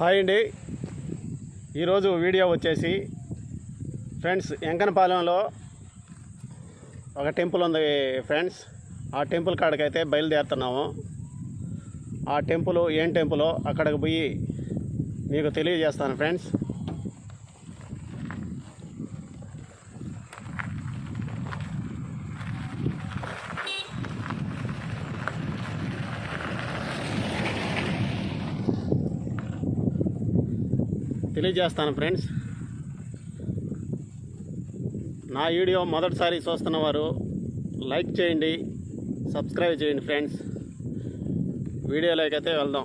Hi అండి. ఈరోజు video వచ్చేసి ఫ్రెండ్స్ ఎంకనపాలెంలో ఒక టెంపుల్ ఉంది ఫ్రెండ్స్. ఆ టెంపుల్ కాడకైతే బయలుదేరుతున్నాము. ఆ టెంపుల్ ఏం టెంపులో? అక్కడికి పోయి మీకు తెలియజేస్తాను ఫ్రెండ్స్. తెలియజేస్తాను ఫ్రెండ్స్. నా వీడియో మొదటిసారి చూస్తున్న వారు లైక్ చేయండి సబ్స్క్రైబ్ చేయండి ఫ్రెండ్స్. వీడియోలోకి అయితే వెళ్దాం.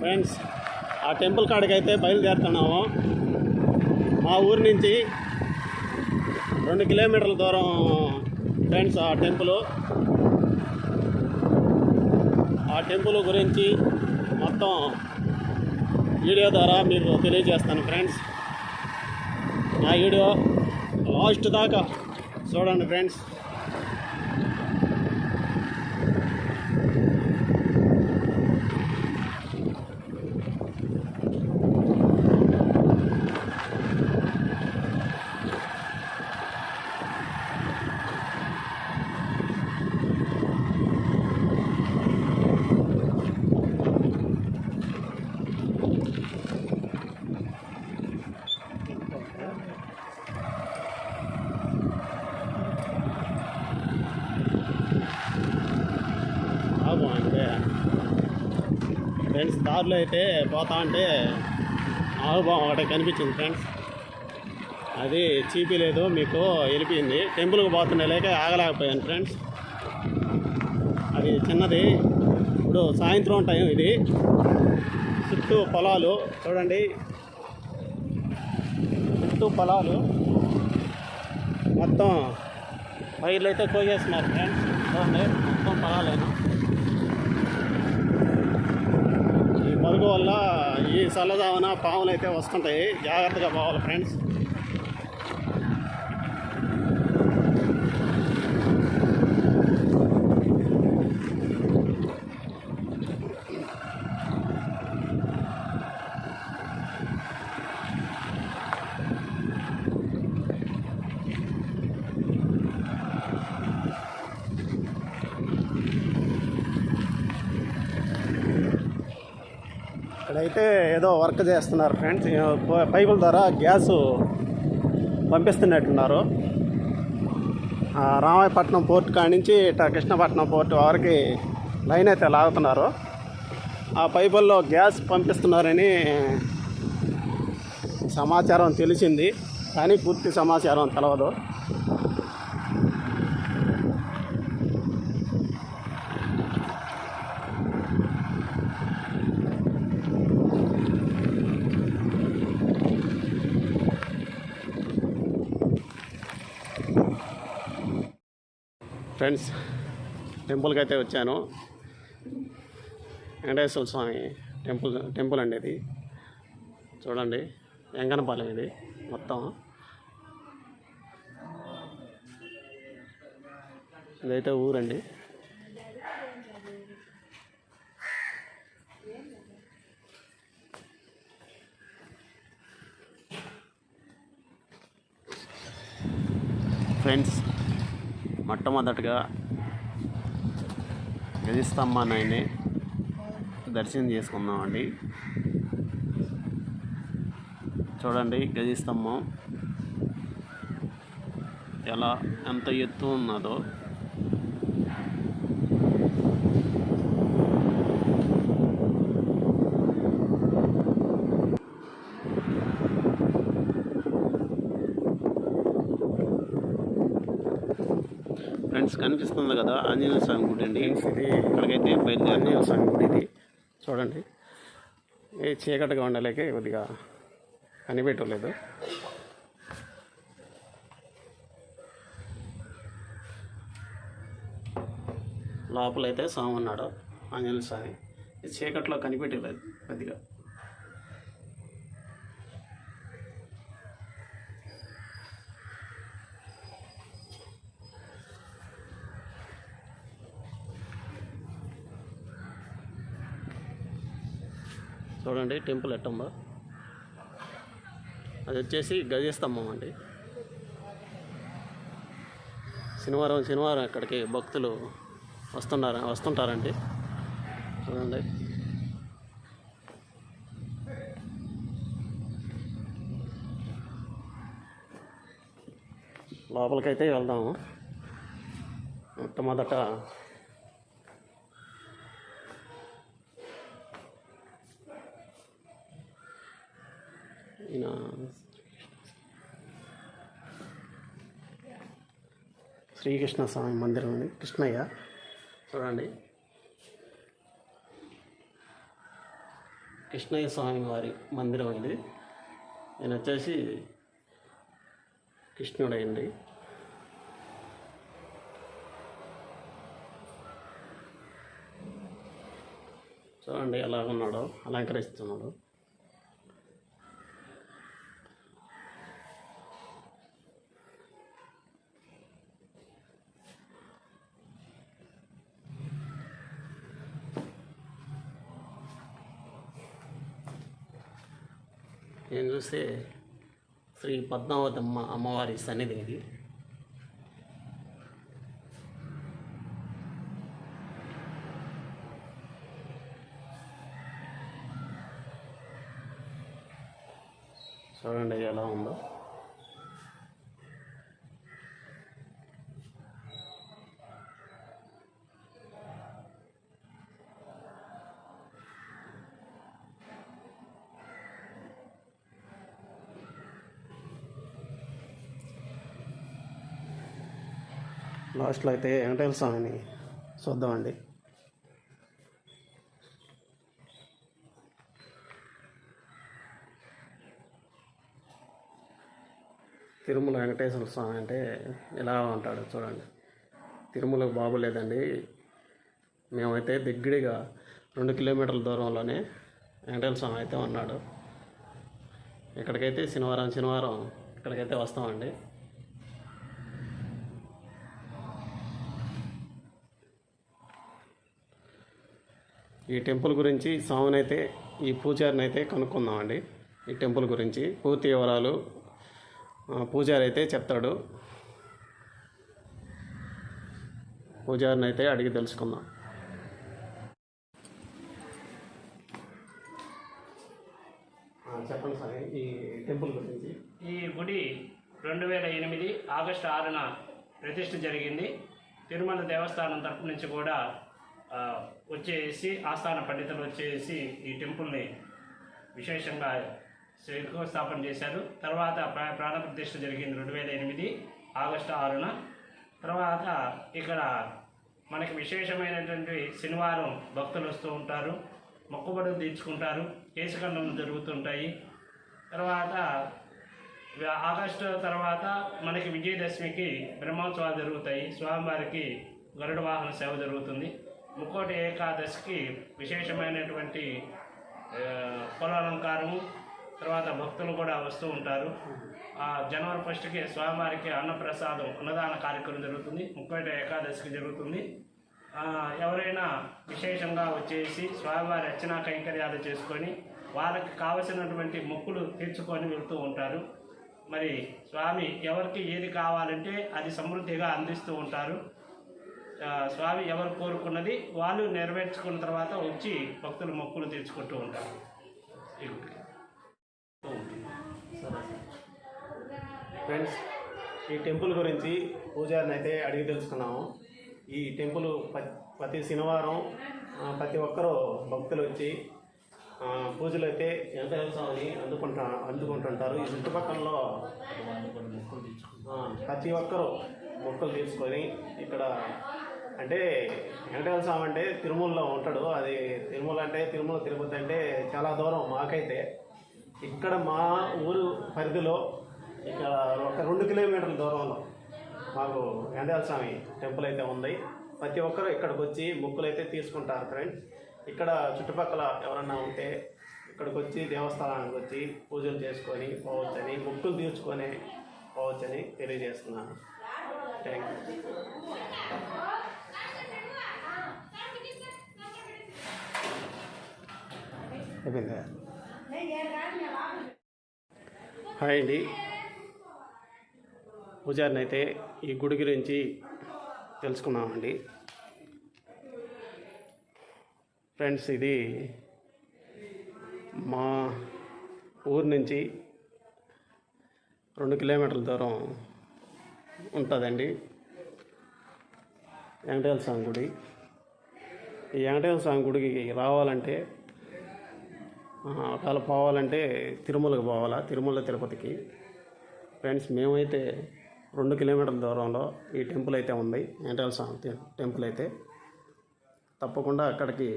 ఫ్రెండ్స్ ఆ టెంపుల్ కాడికి అయితే బయలుదేరుతున్నాము. మా ఊరి నుంచి రెండు కిలోమీటర్ల దూరం ఫ్రెండ్స్ ఆ టెంపుల్. ఆ టెంపుల్ గురించి మొత్తం వీడియో ద్వారా మీకు తెలియజేస్తాను ఫ్రెండ్స్. నా వీడియో లాస్ట్ దాకా చూడండి ఫ్రెండ్స్. ఫ్రెండ్స్ దారిలో అయితే పోతా అంటే ఆవుభావం ఒకటి కనిపించింది ఫ్రెండ్స్. అది చీపీ లేదు మీకు వెళ్ళిపోయింది. టెంపుల్కి పోతున్నా లేక ఆగలేకపోయాను ఫ్రెండ్స్. అది చిన్నది. ఇప్పుడు సాయంత్రం టైం ఇది. చుట్టూ పొలాలు చూడండి. చుట్టూ పొలాలు. మొత్తం పైర్లు అయితే కోసేస్తున్నారు ఫ్రెండ్స్. చూడండి మొత్తం పొలాలేనా ఈ మరుగు వల్ల ఈ చల్లదావన పాములు అయితే వస్తుంటాయి. జాగ్రత్తగా పోవాలి ఫ్రెండ్స్ అయితే ఏదో వర్క్ చేస్తున్నారు ఫ్రెండ్స్. పైపుల ద్వారా గ్యాస్ పంపిస్తున్నట్టున్నారు. రామాయపట్నం పోర్ట్ కాడి నుంచి ఇట్లా కృష్ణపట్నం పోర్ట్ వరకు లైన్ అయితే లాగుతున్నారు. ఆ పైపుల్లో గ్యాస్ పంపిస్తున్నారని సమాచారం తెలిసింది కానీ పూర్తి సమాచారం తెలవదు. ఫ్రెండ్స్ టెంపుల్కి అయితే వచ్చాను. వెంకటేశ్వర స్వామి టెంపుల్ టెంపుల్ అండి ఇది. చూడండి వెంకనపాలెం ఇది మొత్తం. ఇదైతే ఊరండి ఫ్రెండ్స్ మొట్టమొదటగా గజస్తంభాన్ని దర్శనం చేసుకుందామండి. చూడండి గజస్తంభం ఎలా ఎంత ఎత్తు ఉన్నదో. ఫ్రెండ్స్ కనిపిస్తుంది కదా ఆంజనేయ స్వామి గుడి అండి. ఇది ఇక్కడికైతే బయలుదేరి ఆంజనేయ స్వామి గుడి ఇది. చూడండి. ఏ చీకటిగా ఉండలేక కొద్దిగా కనిపెట్టలేదు. లోపలైతే స్వామి ఉన్నాడు ఆంజనేయ స్వామి. చీకట్లో కనిపెట్టలేదు కొద్దిగా. చూడండి టెంపుల్ ఎట్టుందో అది వచ్చేసి గజస్తంభం అండి. శనివారం శనివారం ఇక్కడికి భక్తులు వస్తున్నారు వస్తుంటారండి. చూడండి. లోపలికైతే వెళ్దాము. మొట్టమొదట ఈయన శ్రీకృష్ణ స్వామి మందిరం ఉంది కృష్ణయ్య చూడండి. కృష్ణయ్య స్వామి వారి మందిరం ఇది. నేను వచ్చేసి కృష్ణుడైంది. చూడండి ఎలా ఉన్నాడో అలంకరిస్తున్నాడు. నేను చూస్తే శ్రీ పద్మావతమ్మ అమ్మవారి సన్నిధి ఇది. చూడండి ఎలా ఉందో. లాస్ట్లో అయితే వెంకటేశ్వర స్వామిని చూద్దామండి. తిరుమల వెంకటేశ్వర స్వామి అంటే ఎలా ఉంటాడు చూడండి. తిరుమలకు బాగోలేదండి మేమైతే దగ్గరగా రెండు కిలోమీటర్ల దూరంలోనే వెంకటేశ్వర స్వామి అయితే ఉన్నాడు. ఇక్కడికైతే శనివారం శనివారం ఇక్కడికైతే వస్తామండి. ఈ టెంపుల్ గురించి స్వామినైతే ఈ పూజారిని అయితే కనుక్కుందామండి. ఈ టెంపుల్ గురించి పూర్తి వివరాలు పూజారి అయితే చెప్తాడు. పూజారిని అయితే అడిగి తెలుసుకుందాం. చెప్పండి సార్ ఈ టెంపుల్ గురించి. ఈ గుడి రెండు వేల ఎనిమిది ఆగస్టు ఆరున ప్రతిష్ఠ జరిగింది. తిరుమల దేవస్థానం తరపు నుంచి కూడా వచ్చేసి ఆస్థాన పండితులు వచ్చేసి ఈ టెంపుల్ని విశేషంగా శంకుస్థాపన చేశారు. తర్వాత ప్రా ప్రాణ జరిగింది రెండు వేల ఎనిమిది ఆగస్టు ఆరున. తర్వాత ఇక్కడ మనకి విశేషమైనటువంటి శనివారం భక్తులు వస్తూ ఉంటారు మొక్కుబడులు తీర్చుకుంటారు కేసుఖండం జరుగుతుంటాయి. తర్వాత ఆగస్టు తర్వాత మనకి విజయదశమికి బ్రహ్మోత్సవాలు జరుగుతాయి. స్వామివారికి గరుడ వాహన సేవ జరుగుతుంది. ముక్కోటి ఏకాదశికి విశేషమైనటువంటి పొలాలంకారము తర్వాత భక్తులు కూడా వస్తూ ఉంటారు. ఆ జనవరి ఫస్ట్కి స్వామివారికి అన్నప్రసాదం అన్నదాన కార్యక్రమం జరుగుతుంది. ముక్కోటి ఏకాదశికి జరుగుతుంది. ఎవరైనా విశేషంగా వచ్చేసి స్వామివారి అర్చనా కైంకర్యాలు చేసుకొని వాళ్ళకి కావలసినటువంటి మొక్కులు తీర్చుకొని వెళ్తూ ఉంటారు. మరి స్వామి ఎవరికి ఏది కావాలంటే అది సమృద్ధిగా అందిస్తూ ఉంటారు. స్వామి ఎవరు కోరుకున్నది వాళ్ళు నెరవేర్చుకున్న తర్వాత వచ్చి భక్తులు మొక్కులు తీర్చుకుంటూ ఉంటారు. ఫ్రెండ్స్ ఈ టెంపుల్ గురించి పూజారిని అయితే అడిగి తెలుసుకున్నాము. ఈ టెంపుల్ ప్రతి శనివారం ప్రతి ఒక్కరూ భక్తులు వచ్చి పూజలు అయితే ఎంత అని అందుకుంటా అందుకుంటుంటారు. ఈ చుట్టుపక్కలలో ప్రతి ఒక్కరూ మొక్కలు తీసుకొని ఇక్కడ అంటే వెంకటేశ్వర స్వామి అంటే తిరుమలలో ఉంటాడు. అది తిరుమల అంటే తిరుమల తిరుపతి అంటే చాలా దూరం మాకైతే. ఇక్కడ మా ఊరు పరిధిలో ఇక్కడ ఒక రెండు కిలోమీటర్ల దూరంలో మాకు వెంకటేశ్వర స్వామి టెంపుల్ అయితే ఉంది. ప్రతి ఒక్కరు ఇక్కడికి వచ్చి మొక్కులు అయితే తీసుకుంటారు ఫ్రెండ్స్. ఇక్కడ చుట్టుపక్కల ఎవరన్నా ఉంటే ఇక్కడికి వచ్చి దేవస్థానానికి వచ్చి పూజలు చేసుకొని పోవచ్చని ముక్కులు తీర్చుకొని పోవచ్చని తెలియజేస్తున్నాను. థ్యాంక్ యూ అయిపోయిందా? హాయ్ అండి. పూజారిని అయితే ఈ గుడి గురించి తెలుసుకున్నామండి ఫ్రెండ్స్ ఇది మా ఊరు నుంచి రెండు కిలోమీటర్ల దూరం ఉంటుందండి. వెంకటేశ్వర స్వామి గుడి. ఈ వెంకటేశ్వర స్వామి గుడికి రావాలంటే ఒకవేళ పోవాలంటే తిరుమలకి పోవాలా? తిరుమల తిరుపతికి. ఫ్రెండ్స్ మేమైతే రెండు కిలోమీటర్ల దూరంలో ఈ టెంపుల్ అయితే ఉంది. వెంకటేశ్వర స్వామి టెంపుల్ అయితే. తప్పకుండా అక్కడికి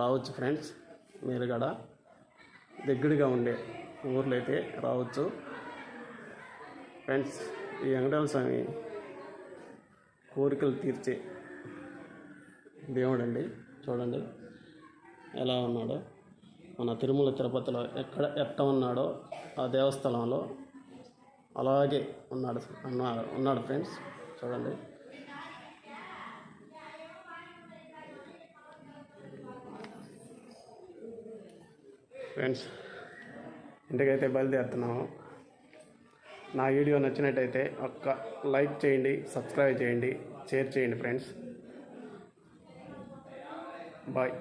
రావచ్చు ఫ్రెండ్స్ మీరు కూడా. దగ్గరగా ఉండే ఊర్లో అయితే రావచ్చు. ఫ్రెండ్స్ ఈ వెంకటేశ్వర స్వామి కోరికలు తీర్చే దేవుడు అండి చూడండి ఎలా ఉన్నాడో. మన తిరుమల తిరుపతిలో ఎక్కడ ఎట్ట ఉన్నాడో ఆ దేవస్థలంలో అలాగే ఉన్నాడు ఉన్నాడు ఉన్నాడు ఫ్రెండ్స్. చూడండి. ఫ్రెండ్స్ ఇంటికైతే బయలుదేరుతున్నాము. నా వీడియో నచ్చినట్టయితే ఒక్క లైక్ చేయండి సబ్స్క్రైబ్ చేయండి షేర్ చేయండి ఫ్రెండ్స్. బాయ్.